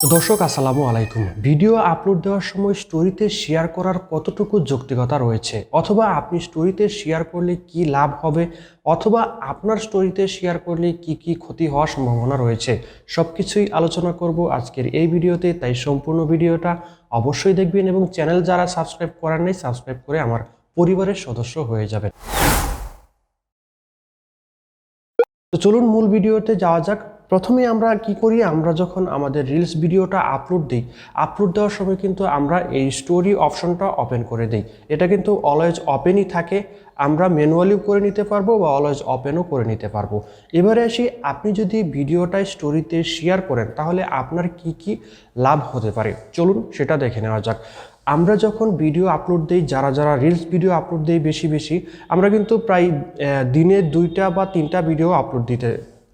দর্শক, আসসালামু আলাইকুম। ভিডিও আপলোড দেওয়ার সময় স্টোরিতে শেয়ার করার কতটুকু যৌক্তিকতা রয়েছে? অথবা আপনি স্টোরিতে শেয়ার করলে কি লাভ হবে? অথবা আপনার স্টোরিতে শেয়ার করলে কি কি ক্ষতি হওয়ার সম্ভাবনা রয়েছে? সব কিছুই আলোচনা করব আজকের এই ভিডিওতে, তাই সম্পূর্ণ ভিডিওটা অবশ্যই দেখবেন এবং চ্যানেল যারা সাবস্ক্রাইব করার নেই সাবস্ক্রাইব করে আমার পরিবারের সদস্য হয়ে যাবেন। তো চলুন মূল ভিডিওতে যাওয়া যাক। প্রথমে আমরা কি করি? আমরা যখন আমাদের রিলস ভিডিওটা আপলোড দিই আপলোড দেওয়ার সময় কিন্তু আমরা এই স্টোরি অপশনটা ওপেন করে দিই। এটা কিন্তু অলওয়েজ ওপেনই থাকে। আমরা ম্যানুয়ালিও করে নিতে পারব বা অলওয়েজ ওপেনও করে নিতে পারব। এবারে আসি, আপনি যদি ভিডিওটা স্টোরিতে শেয়ার করেন, তাহলে আপনার কি কি লাভ হতে পারে? চলুন সেটা দেখে নেওয়া যাক। আমরা যখন ভিডিও আপলোড দিই, যারা যারা রিলস ভিডিও আপলোড দিই বেশি বেশি, আমরা কিন্তু প্রায় দিনে দুইটা বা তিনটা ভিডিও আপলোড দিতে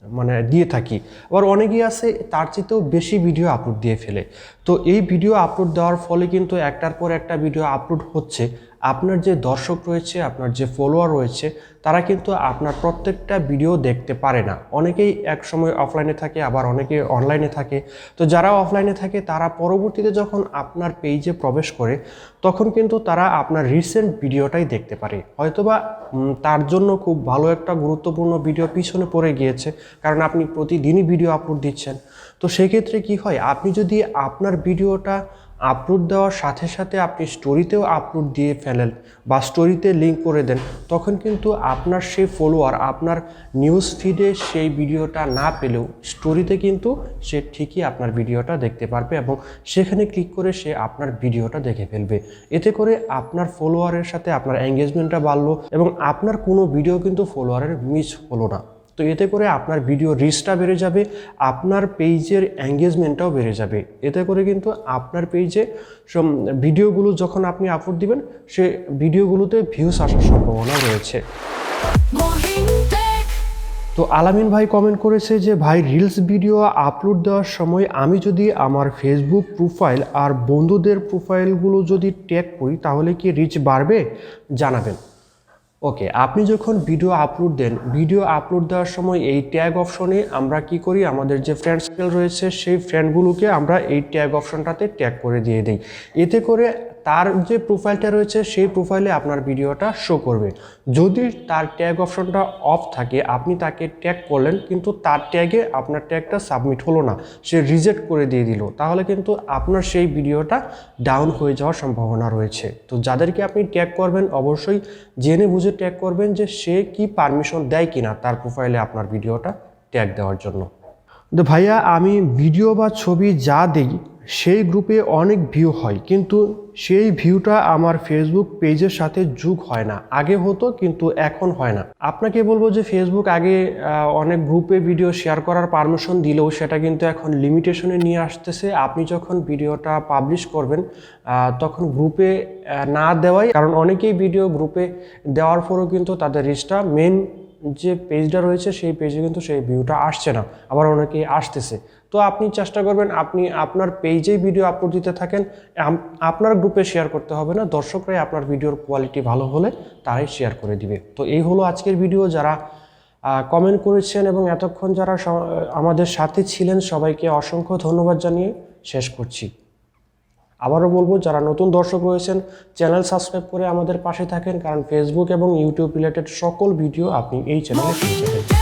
মানে দিয়ে থাকি। আবার অনেকেই আছে, তার চেয়েতেও বেশি ভিডিও আপলোড দিয়ে ফেলে। তো এই ভিডিও আপলোড দেওয়ার ফলে কিন্তু একটার পর একটা ভিডিও আপলোড হচ্ছে। আপনার যে দর্শক রয়েছে, আপনার যে ফলোয়ার রয়েছে, তারা কিন্তু আপনার প্রত্যেকটা ভিডিও দেখতে পারে না। অনেকেই এক সময় অফলাইনে থাকে, আবার অনেকে অনলাইনে থাকে। তো যারা অফলাইনে থাকে, তারা পরবর্তীতে যখন আপনার পেজে প্রবেশ করে, তখন কিন্তু তারা আপনার রিসেন্ট ভিডিওটাই দেখতে পারে। হয়তোবা তার জন্য খুব ভালো একটা গুরুত্বপূর্ণ ভিডিও পিছনে পড়ে গিয়েছে, কারণ আপনি প্রতিদিনই ভিডিও আপলোড দিচ্ছেন। তো সেক্ষেত্রে কি হয়, আপনি যদি আপনার ভিডিওটা আপলোড দেওয়ার সাথে সাথে আপনি স্টোরিতেও আপলোড দিয়ে ফেলেন বা স্টোরিতে লিঙ্ক করে দেন, তখন কিন্তু আপনার সেই ফলোয়ার আপনার নিউজ ফিডে সেই ভিডিওটা না পেলেও স্টোরিতে কিন্তু সে ঠিকই আপনার ভিডিওটা দেখতে পারবে এবং সেখানে ক্লিক করে সে আপনার ভিডিওটা দেখে ফেলবে। এতে করে আপনার ফলোয়ারের সাথে আপনার এঙ্গেজমেন্টটা বাড়লো এবং আপনার কোনো ভিডিও কিন্তু ফলোয়ারের মিস হলো না। তো এতে করে আপনার ভিডিও রিচটা বেড়ে যাবে আপনার পেজের এঙ্গেজমেন্টটাও বেড়ে যাবে। এতে করে কিন্তু আপনার পেজে সব ভিডিওগুলো যখন আপনি আপলোড দিবেন সে ভিডিওগুলোতে ভিউস আসার সম্ভাবনা রয়েছে। তো আলামিন ভাই কমেন্ট করেছে যে ভাই রিলস ভিডিও আপলোড দেওয়ার সময় আমি যদি আমার ফেসবুক প্রোফাইল আর বন্ধুদের প্রোফাইলগুলো যদি ট্যাগ করি তাহলে কি রিচ বাড়বে? জানাবেন। ওকে আপনি যখন ভিডিও আপলোড দেন ভিডিও আপলোড দেওয়ার সময় এই ট্যাগ অপশনে আমরা কি করি? আমাদের যে ফ্রেন্ড সার্কেল রয়েছে, সেই ফ্রেন্ডগুলোকে আমরা এই ট্যাগ অপশনটাতে ট্যাগ করে দিয়ে দিই। এতে করে তার যে প্রোফাইলটা রয়েছে, সেই প্রোফাইলে আপনার ভিডিওটা শো করবে। যদি তার ট্যাগ অপশনটা অফ থাকে, আপনি তাকে ট্যাগ করলেন, কিন্তু তার ট্যাগে আপনার ট্যাগটা সাবমিট হলো না, সে রিজেক্ট করে দিয়ে দিল, তাহলে কিন্তু আপনার সেই ভিডিওটা ডাউন হয়ে যাওয়ার সম্ভাবনা রয়েছে। তো যাদেরকে আপনি ট্যাগ করবেন, অবশ্যই জেনে বুঝে ট্যাগ করবেন যে সে কি পারমিশন দেয় কি না তার প্রোফাইলে আপনার ভিডিওটা ট্যাগ দেওয়ার জন্য। ভাইয়া, আমি ভিডিও বা ছবি যা দিই সেই গ্রুপে অনেক ভিউ হয়, কিন্তু সেই ভিউটা আমার ফেসবুক পেজের সাথে যোগ হয় না। আগে হতো, কিন্তু এখন হয় না। আপনাকে বলব যে ফেসবুক আগে অনেক গ্রুপে ভিডিও শেয়ার করার পারমিশন দিলেও সেটা কিন্তু এখন লিমিটেশনে নিয়ে আসতেছে। আপনি যখন ভিডিওটা পাবলিশ করবেন তখন গ্রুপে না দেওয়াই, কারণ অনেকেই ভিডিও গ্রুপে দেওয়ার পরেও কিন্তু তাদের রিচটা মেন যে পেজটা রয়েছে, সেই পেজে কিন্তু সেই ভিউটা আসছে না, আবার অনেকেই আসতেছে। তো আপনি চেষ্টা করবেন, আপনি আপনার পেজেই ভিডিও আপলোড দিতে থাকেন আপনার গ্রুপে শেয়ার করতে হবে না, দর্শকরাই আপনার ভিডিওর কোয়ালিটি ভালো হলে তারাই শেয়ার করে দিবে। তো এই হলো আজকের ভিডিও যারা কমেন্ট করেছেন এবং এতক্ষণ যারা আমাদের সাথে ছিলেন, সবাইকে অসংখ্য ধন্যবাদ জানিয়ে শেষ করছি। আবারও বলব, যারা নতুন দর্শক রয়েছেন, চ্যানেল সাবস্ক্রাইব করে আমাদের পাশে থাকেন, কারণ ফেসবুক এবং ইউটিউব রিলেটেড সকল ভিডিও আপনি এই চ্যানেলে পেয়ে যাবেন।